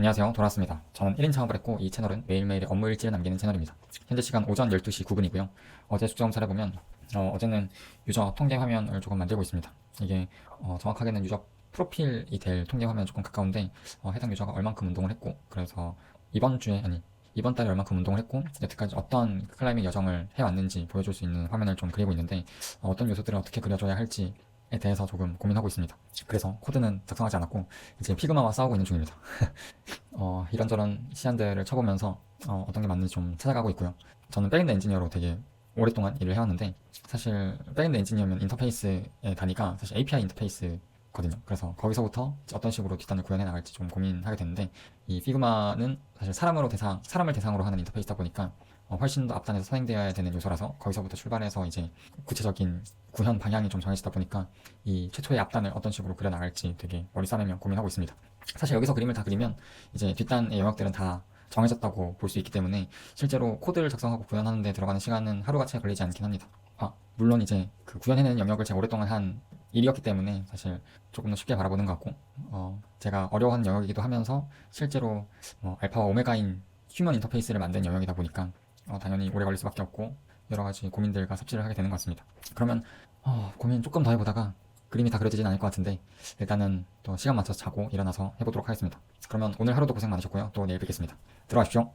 안녕하세요. 돌아왔습니다. 저는 1인 창업을 했고 이 채널은 매일매일의 업무 일지를 남기는 채널입니다. 현재 시간 오전 12시 9분이고요. 어제 숙제 검사를 해보면 어, 어제는 유저 통계 화면을 조금 만들고 있습니다. 이게 어, 정확하게는 유저 프로필이 될 통계 화면 조금 가까운데 어, 해당 유저가 얼만큼 운동을 했고 그래서 이번 주에 아니 이번 달에 얼만큼 운동을 했고 여태까지 어떤 클라이밍 여정을 해왔는지 보여줄 수 있는 화면을 좀 그리고 있는데 어, 어떤 요소들을 어떻게 그려줘야 할지에 대해서 조금 고민하고 있습니다. 그래서 코드는 작성하지 않았고 이제 피그마와 싸우고 있는 중입니다. 어, 이런저런 시안들을 쳐보면서 어, 어떤 게 맞는지 좀 찾아가고 있고요. 저는 백엔드 엔지니어로 되게 오랫동안 일을 해왔는데 사실 백엔드 엔지니어면 인터페이스의 단위가 사실 API 인터페이스 거든요. 그래서 거기서부터 어떤 식으로 뒷단을 구현해 나갈지 좀 고민하게 되는데 이 피그마는 사실 사람으로 대상 사람을 대상으로 하는 인터페이스다 보니까 어, 훨씬 더 앞단에서 선행되어야 되는 요소라서 거기서부터 출발해서 이제 구체적인 구현 방향이 좀 정해지다 보니까 이 최초의 앞단을 어떤 식으로 그려 나갈지 되게 머리 싸매며 고민하고 있습니다. 사실 여기서 그림을 다 그리면 이제 뒷단의 영역들은 다 정해졌다고 볼 수 있기 때문에 실제로 코드를 작성하고 구현하는 데 들어가는 시간은 하루가 채 걸리지 않긴 합니다. 아, 물론 이제 그 구현해내는 영역을 제가 오랫동안 한 일이었기 때문에 사실 조금 더 쉽게 바라보는 것 같고, 어, 제가 어려워하는 영역이기도 하면서 실제로 뭐 알파와 오메가인 휴먼 인터페이스를 만든 영역이다 보니까 어, 당연히 오래 걸릴 수밖에 없고 여러 가지 고민들과 섭취를 하게 되는 것 같습니다. 그러면 어, 고민 조금 더 해보다가 그림이 다 그려지진 않을 것 같은데 일단은 또 시간 맞춰서 자고 일어나서 해보도록 하겠습니다. 그러면 오늘 하루도 고생 많으셨고요. 또 내일 뵙겠습니다. 들어가십시오.